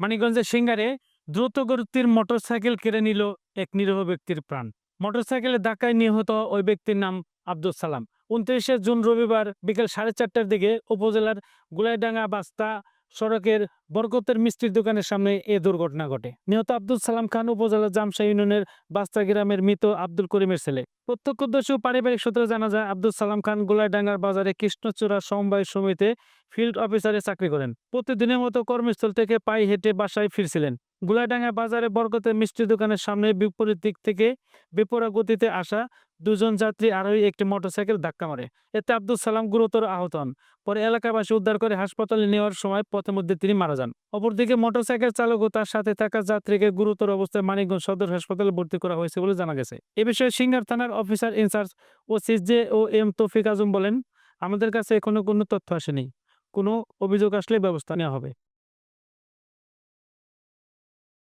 মানিকগঞ্জের সিঙ্গারে দ্রুত গতির মোটরসাইকেল কেড়ে নিল এক নিরীহ ব্যক্তির প্রাণ। মোটরসাইকেলের ধাক্কায় নিহত ওই ব্যক্তির নাম আব্দুল সালাম। উনত্রিশে জুন রবিবার বিকেল সাড়ে চারটার দিকে উপজেলার গুলাইডাঙ্গা বাস্তা সড়কের বরকতের মিষ্টির দোকানের সামনে এ দুর্ঘটনা ঘটে। নিহত আব্দুল সালাম খান উপজেলা জামশা ইউনিয়নের বাস্তা গ্রামের মৃত আব্দুল করিমের ছেলে। প্রত্যক্ষদর্শী ও পারিবারিক সূত্রে জানা যায়, আব্দুল সালাম খান গোলাইডাঙ্গার বাজারে কৃষ্ণচূড়া সমবায় সমিতিতে ফিল্ড অফিসারে চাকরি করেন। প্রতিদিনের মতো কর্মস্থল থেকে পায়ে হেঁটে বাসায় ফিরছিলেন। গুলাইডাঙ্গা বাজারে বরকতের মিষ্টি দোকানের সামনে বিপরীত দিক থেকে বেপরা গতিতে আসা দুজন যাত্রী আরোহী একটি মোটরসাইকেল ধাক্কা মারে। এতে আব্দুল সালাম গুরুতর আহত হন। পরে এলাকাবাসী উদ্ধার করে হাসপাতালে নেওয়ার সময় পথের মধ্যে তিনি মারা যান। অপরদিকে মোটরসাইকেল চালক ও তার সাথে থাকা যাত্রীকে গুরুতর অবস্থায় মানিকগঞ্জ সদর হাসপাতালে ভর্তি করা হয়েছে বলে জানা গেছে। এ বিষয়ে সিঙ্গার থানার অফিসার ইনচার্জ ও সিজে ও এম তৌফিক আজম বলেন, আমাদের কাছে এখনও কোনো তথ্য আসেনি। কোনো অভিযোগ আসলে ব্যবস্থা নেওয়া হবে।